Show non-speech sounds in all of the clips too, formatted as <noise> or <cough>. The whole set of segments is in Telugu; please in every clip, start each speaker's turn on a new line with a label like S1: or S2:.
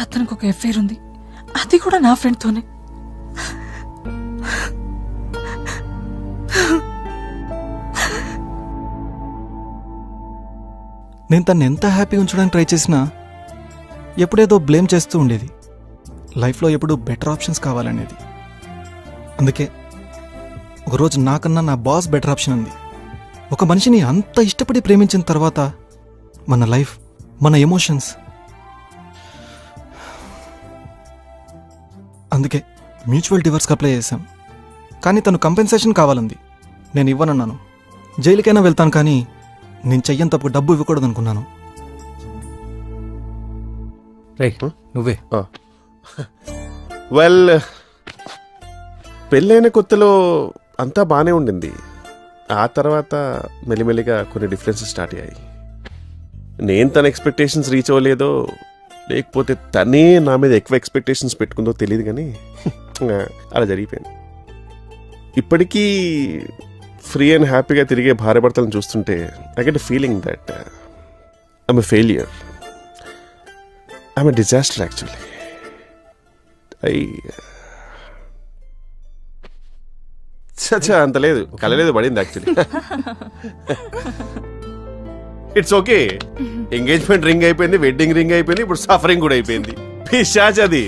S1: అతనికి ఒక ఎఫ్ఐఆర్ ఉంది. అది కూడా నా ఫ్రెండ్తోనే
S2: నేను తను ఎంత హ్యాపీగా ఉంచడానికి ట్రై చేసినా ఎప్పుడేదో బ్లేమ్ చేస్తూ ఉండేది. లైఫ్లో ఎప్పుడు బెటర్ ఆప్షన్స్ కావాలనేది. అందుకే ఒకరోజు నాకన్నా నా బాస్ బెటర్ ఆప్షన్ ఉంది. ఒక మనిషిని అంత ఇష్టపడి ప్రేమించిన తర్వాత మన లైఫ్ మన ఎమోషన్స్ అందుకే మ్యూచువల్ డివర్స్కి అప్లై చేశాం. కానీ తను కంపెన్సేషన్ కావాలంది. నేను ఇవ్వనన్నాను. జైలుకైనా వెళ్తాను కానీ నేను చెయ్యని తప్పు డబ్బు ఇవ్వకూడదు అనుకున్నాను
S3: రే నువ్వే
S4: వెల్ పెళ్ళైన కొత్తలో అంతా బాగానే ఉండింది. ఆ తర్వాత మెల్లిమెల్లిగా కొన్ని డిఫరెన్సెస్ స్టార్ట్ అయ్యాయి. నేను తన ఎక్స్పెక్టేషన్స్ రీచ్ అవ్వలేదో లేకపోతే తనే నా మీద ఎక్కువ ఎక్స్పెక్టేషన్స్ పెట్టుకుందో తెలియదు కానీ <laughs> అలా జరిగిపోయింది. ఇప్పటికీ ఫ్రీ అండ్ హ్యాపీగా తిరిగే భార్య భర్తలను చూస్తుంటే I get feeling that I'm a failure I'm a disaster actually I చచ్చా అంత లేదు. కలలేదు పడింది actually it's okay engagement ring అయిపోయింది వెడ్డింగ్ రింగ్ అయిపోయింది ఇప్పుడు సఫరింగ్ కూడా అయిపోయింది. పిశాచ్ అది.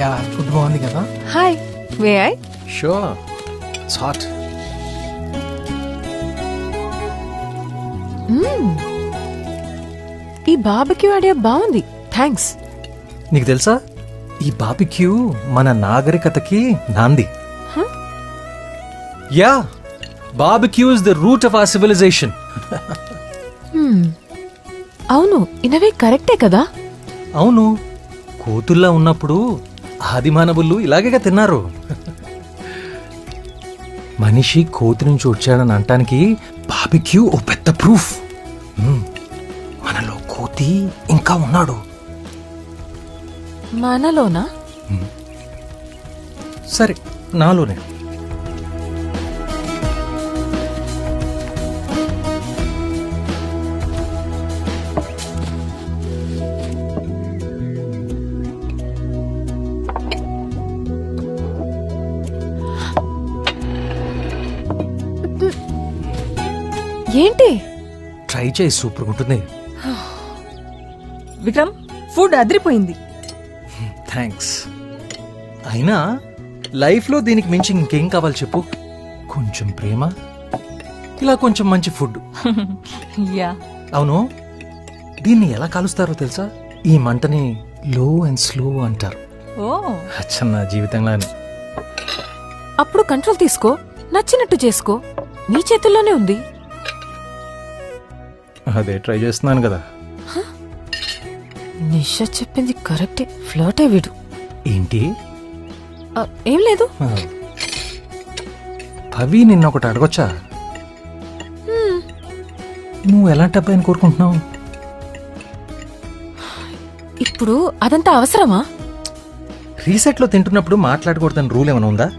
S5: యా ఫుడ్ బాగుంది కదా.
S1: Hi way I
S3: sure it's hot
S6: ఈ బాబుకి ఐడియా బాగుంది. థ్యాంక్స్
S3: నీకు తెలుసా? ఈ బాబిక్యూ మన నాగరికతకి నాంది. Yeah barbecue is the root of our civilization.
S6: అవును ఇనవే కరెక్టే కదా?
S3: అవును కోతుల్లా ఉన్నప్పుడు ఆది మానవులు ఇలాగేగా తిన్నారు. మనిషి కోతి నుంచి వచ్చాడని అంటానికి బాబిక్యూ ఓ పెద్ద ప్రూఫ్. మనలో కోతి ఇంకా ఉన్నాడు.
S6: మనలోనా?
S3: సరే నాలోనే.
S6: ఏంటి?
S3: ట్రై చేయి సూపర్ ఉంటుంది.
S1: విక్రమ్ ఫుడ్ అదిరిపోయింది.
S3: థ్యాంక్స్. అయినా లైఫ్లో దీనికి మించి ఇంకేం కావాలి చెప్పు? కొంచెం ప్రేమ ఇలా కొంచెం మంచి ఫుడ్. <laughs>
S1: యా.
S3: అవును దీన్ని ఎలా కాలుస్తారో తెలుసా? ఈ మంటని లో అండ్ స్లో అంటారు.
S1: ఓ.
S3: అచ్చన్న
S6: అప్పుడు కంట్రోల్ తీసుకో నచ్చినట్టు చేసుకో. నీ చేతుల్లోనే ఉంది.
S3: అదే ట్రై చేస్తున్నాను కదా.
S6: నిషా చెప్పింది కరెక్టే. ఫ్లర్టే వీడు.
S3: ఏంటి?
S6: ఆ, ఏం లేదు.
S3: పవి నిన్న ఒకటి అడగొచ్చా? నువ్వు ఎలాంటి అబ్బాయిని కోరుకుంటున్నావు?
S6: ఇప్పుడు అదంతా అవసరమా?
S3: రీసెట్లో తింటున్నప్పుడు మాట్లాడకూడదని రూల్ ఏమైనా ఉందా?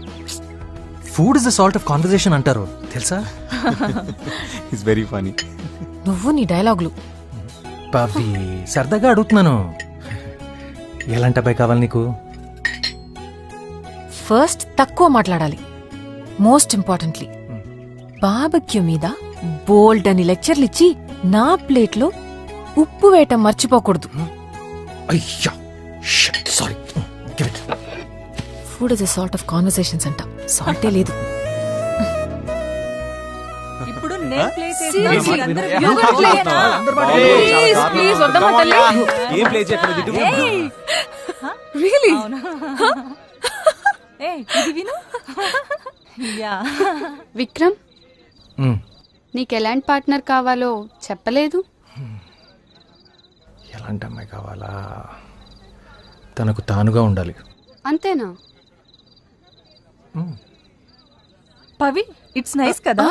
S3: Food is the salt of conversation అంటారు తెలుసా?
S2: ఇట్స్ వెరీ ఫనీ
S6: నువ్వు నీ డైలాగులు.
S3: పవి సరదాగా అడుగుతున్నాను. ఎలాంటి అబ్బాయి కావాలి నీకు?
S6: ఫస్ట్ తక్కువ మాట్లాడాలి. Most importantly. బాబక్యూ మీద బోల్డ్ అని లెక్చర్లు ఇచ్చి నా ప్లేట్లో ఉప్పు వేయటం మర్చిపోకూడదు.
S3: అయ్యా sorry.
S6: Food is a salt of conversations అంట. సాల్టే లేదు.
S2: ఏం ప్లే <laughs>
S1: యా.
S7: విక్రమ్ నీకు ఎలాంటి పార్ట్నర్ కావాలో చెప్పలేదు?
S3: ఎలాంటి అమ్మాయి కావాలా? తనకు తానుగా ఉండాలి.
S7: అంతేనా?
S1: పవి? ఇట్స్ నైస్ కదా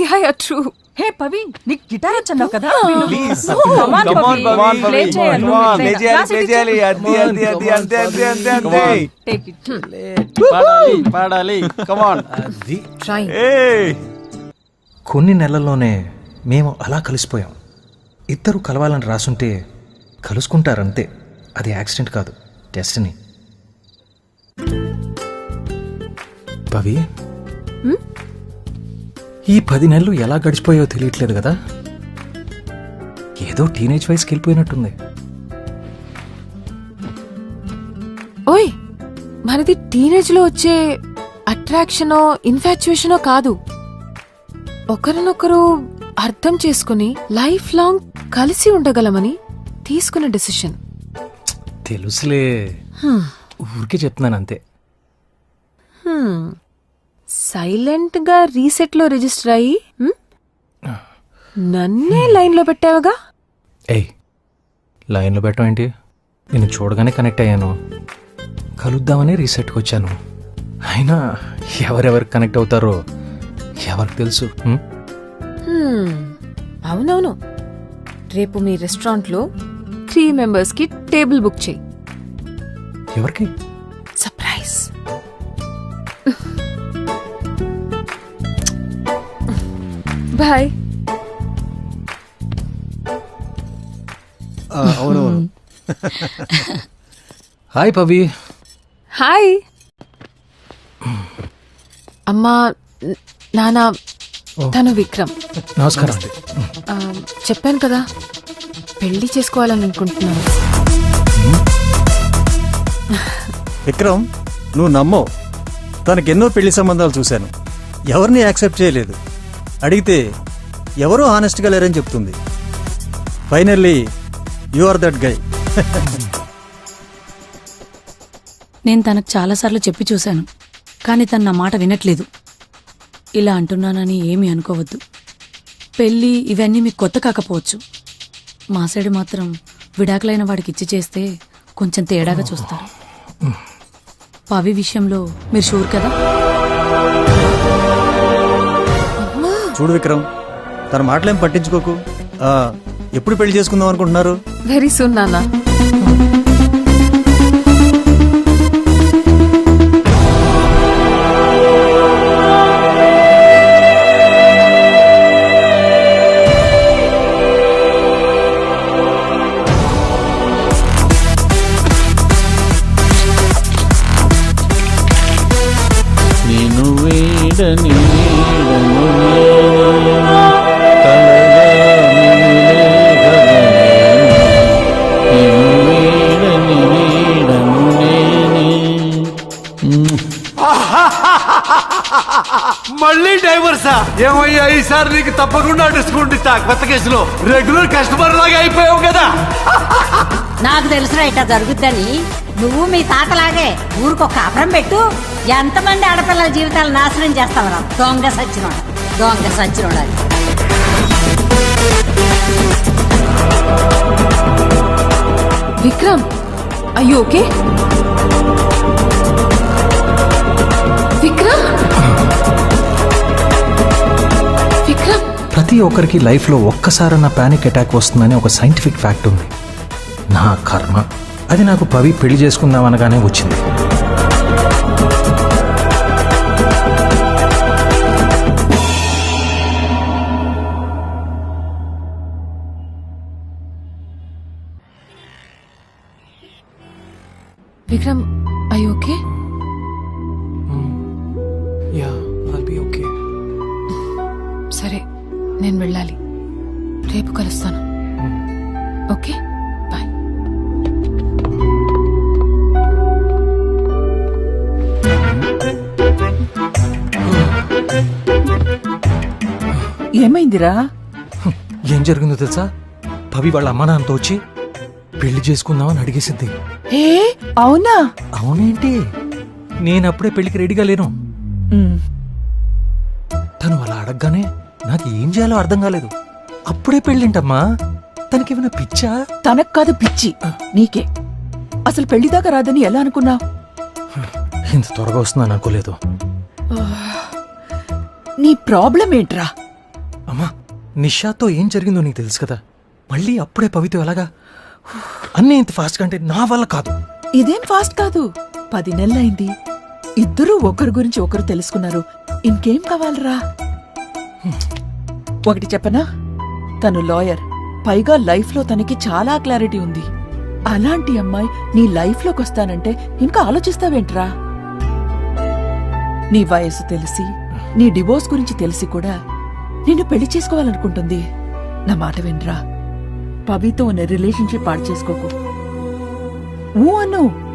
S6: yeah yeah true
S1: hey Pavi నీకు గిటార్ వచ్చన్నావు కదా
S8: Please.
S1: Come on,
S8: Come on,
S1: Pavi.
S8: come on,
S1: Play
S8: Pavi.
S1: చేయాలి.
S8: Come on, play చేయాలి,
S1: it
S8: చేయాలి. అది, అది, అది, అంతే, అంతే, అంతే, అంతే.
S1: Take it.
S8: పాడాలి పాడాలి కమాన్
S3: అది
S6: ట్రై
S3: కొన్ని నెలల్లోనే మేము అలా కలిసిపోయాం ఇద్దరు కలవాలని రాసుంటే కలుసుకుంటారంతే అది యాక్సిడెంట్ కాదు డెస్టినీ పవి ఈ పది నెలలు ఎలా గడిచిపోయాయో తెలియట్లేదు కదా. ఏదో టీనేజ్ వయసుకి వెళ్ళిపోయినట్టుంది.
S6: ఓయ్ మనది టీనేజ్లో వచ్చే అట్రాక్షనో ఇన్ఫాచ్యుయేషనో కాదు. ఒకరినొకరు అర్థం చేసుకుని లైఫ్ లాంగ్ కలిసి ఉండగలమని తీసుకున్న డెసిషన్
S3: తెలుసులే. ఊరికే చెప్తున్నాను అంతే.
S6: సైలెంట్గా రీసెట్లో రిజిస్టర్ అయ్యి? నన్నే లైన్లో పెట్టావుగా?
S3: ఏయ్ లైన్లో పెట్టడం ఏంటి? నేను చూడగానే కనెక్ట్ అయ్యాను. కలుద్దామని రీసెట్కి వచ్చాను. అయినా ఎవరెవరికి కనెక్ట్ అవుతారో ఎవరికి తెలుసు.
S6: అవునవును. రేపు మీ రెస్టారెంట్లో త్రీ మెంబర్స్కి టేబుల్ బుక్ చేయి.
S3: ఎవరికి?
S6: సర్ప్రైజ్. బాయ్
S8: అవునవును
S3: హాయ్ పవి
S6: హాయ్ అమ్మా న- నాన్న తను విక్రమ్.
S3: నమస్కారం అండి.
S6: ఆ, చెప్పాను కదా పెళ్ళి చేసుకోవాలని అనుకుంటున్నాను.
S9: విక్రమ్ నువ్వు నమ్మవు. తనకెన్నో పెళ్ళి సంబంధాలు చూశాను. ఎవరిని యాక్సెప్ట్ చేయలేదు. అడిగితే ఎవరూ హానెస్ట్గా లేరని చెప్తుంది. Finally you are that guy
S10: నేను తనకు చాలాసార్లు చెప్పి చూశాను కానీ తను నా మాట వినట్లేదు. ఇలా అంటున్నానని ఏమీ అనుకోవద్దు. పెళ్ళి ఇవన్నీ మీకు కొత్త కాకపోవచ్చు. మా సైడ్ మాత్రం విడాకులైన వాడికి ఇచ్చి చేస్తే కొంచెం తేడాగా చూస్తారు. పవి విషయంలో మీరు షూర్ కదా?
S9: చూడు విక్రమ్ తన మాటలేం పట్టించుకోకు. ఎప్పుడు పెళ్ళి చేసుకుందాం అనుకుంటున్నారు?
S6: వెరీ సూన్ నాన్న.
S11: మళ్ళీ డైవర్సా ఏమయ్యా ఈసారి నీకు తప్పకుండా డిస్కౌంట్ ఇస్తా కొత్త కేసులో. రెగ్యులర్ కస్టమర్ లాగా అయిపోయావు కదా.
S10: నాకు తెలుసురా ఇట్లా జరుగుద్దని. నువ్వు మీ తాతలాగే ఊరికొక కాపురం పెట్టు. ఎంతమంది ఆడపిల్లల జీవితాలు నాశనం చేస్తావరా? దొంగ సచ్చినోడ దొంగ సచ్చినోడ
S6: విక్రమ్ అయ్యో ఓకే విక్రమ్?
S3: ప్రతి ఒక్కరికి లైఫ్లో ఒక్కసారన్న పానిక్ అటాక్ వస్తుందని ఒక సైంటిఫిక్ ఫ్యాక్ట్ ఉంది. నా కర్మ. అది నాకు పవి పెళ్ళి చేసుకుందాం అనగానే వచ్చింది.
S6: విక్రమ్ ఓకే నేను వెళ్ళాలి. రేపు కలుస్తాను. ఓకే? బాయ్.
S1: ఏమైందిరా?
S3: ఏం జరిగిందో తెలుసా? పవి వాళ్ళ అమ్మ నాన్నతో వచ్చి పెళ్ళి చేసుకుందామని అడిగేసింది.
S1: ఏ? అవునా?
S3: అవునేంటి? నేను అప్పుడే పెళ్ళికి రెడీగా లేను. తను అలా అడగగానే నాకు ఏం చేయాలో అర్థం కాలేదు. అప్పుడే పెళ్ళింటమ్మా. తనకేమైనా పిచ్చా?
S1: తనకు కాదు పిచ్చి. నీకే. అసలు పెళ్ళిదాకా రాదని ఎలా అనుకున్నావు?
S3: ఇంత త్వరగా వస్తుందని అనుకోలేదు.
S1: నీ ప్రాబ్లం ఏంట్రా?
S3: అమ్మా నిషాతో ఏం జరిగిందో నీకు తెలుసు కదా. మళ్ళీ అప్పుడే పవితో ఎలాగా? అన్నీ ఇంత ఫాస్ట్గా అంటే నా వల్ల కాదు.
S1: ఇదేం ఫాస్ట్ కాదు? పది నెలలైంది. ఇద్దరూ ఒకరి గురించి ఒకరు తెలుసుకున్నారు. ఇంకేం కావాలరా? ఒకటి చెప్పనా? తను లాయర్. పైగా లైఫ్లో తనకి చాలా క్లారిటీ ఉంది. అలాంటి అమ్మాయి నీ లైఫ్లోకి వస్తానంటే ఇంకా ఆలోచిస్తావేంట్రా? నీ వయసు తెలిసి నీ డివోర్స్ గురించి తెలిసి కూడా నిన్ను పెళ్ళి చేసుకోవాలనుకుంటుంది. నా మాట వినరా? పవితో ఉన్న రిలేషన్షిప్ పాడు చేసుకోకు. ఊ అను.